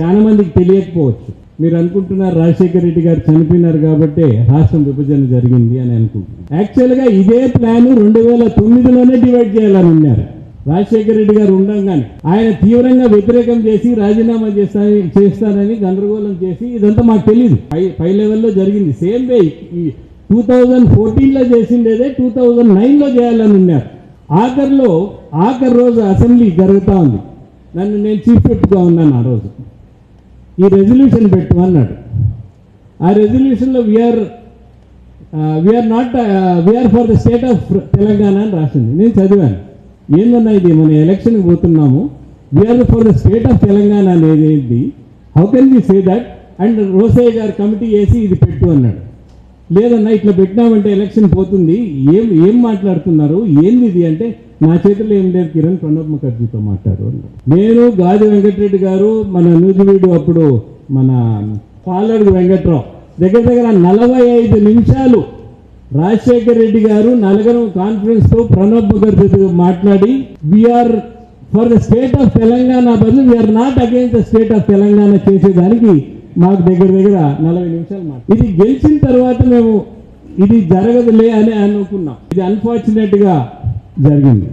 చాలా మందికి తెలియకపోవచ్చు. మీరు అనుకుంటున్నారు రాజశేఖర రెడ్డి గారు చనిపోయినారు కాబట్టి రాష్ట్రం విభజన జరిగింది అని అనుకుంటున్నారు. యాక్చువల్గా ఇదే ప్లాన్ రెండు వేల తొమ్మిదిలోనే డివైడ్ చేయాలని ఉన్నారు రాజశేఖర రెడ్డి గారు ఉండగానే ఆయన తీవ్రంగా వ్యతిరేకం చేసి రాజీనామా చేస్తా చేస్తానని గందరగోళం చేసి ఇదంతా మాకు తెలియదు పై పై లెవెల్లో జరిగింది. సేమ్ వే ఈ టూ థౌజండ్ ఫోర్టీన్లో చేసిండేదే టూ థౌజండ్ నైన్లో చేయాలని ఉన్నారు ఆఖరిలో ఆఖరి రోజు అసెంబ్లీ జరుగుతూ ఉంది. నన్ను నేను చీఫ్ విప్గా ఉన్నాను ఆ రోజు. ఈ రెజల్యూషన్ పెట్టు అన్నాడు ఆ రెజల్యూషన్లో we are we are not we are for the state of Telangana అని రాసింది. నేను చదివాను. ఏందన్నా ఇది? మన ఎలక్షన్కి పోతున్నాము. We are for the state of Telangana అనేది how can we say that and Rosaiah గారు కమిటీ వేసి ఇది పెట్టు అన్నాడు. లేదన్నా ఇట్లా పెట్టినామంటే ఎలక్షన్ పోతుంది. ఏం ఏం మాట్లాడుతున్నారు? ఏంది ఇది అంటే నా చేతిలో ఏం లేదు కిరణ్ ప్రణబ్ ముఖర్జీతో మాట్లాడు నేను గాజు వెంకటరెడ్డి గారు మన నూజివీడు అప్పుడు మన పాలడు వెంకట్రావు దగ్గర దగ్గర నలభై ఐదు నిమిషాలు రాజశేఖర్ రెడ్డి గారు నలగరం కాన్ఫరెన్స్తో ప్రణబ్ ముఖర్జీతో మాట్లాడి we are for the state of Telangana బదులు we are not against the state of Telangana చేసేదానికి మాకు దగ్గర దగ్గర నలభై నిమిషాలు మాట ఇది గెలిచిన తర్వాత మేము ఇది జరగదులే అని అనుకున్నాం. ఇది అన్ఫార్చునేట్గా జరిగింది.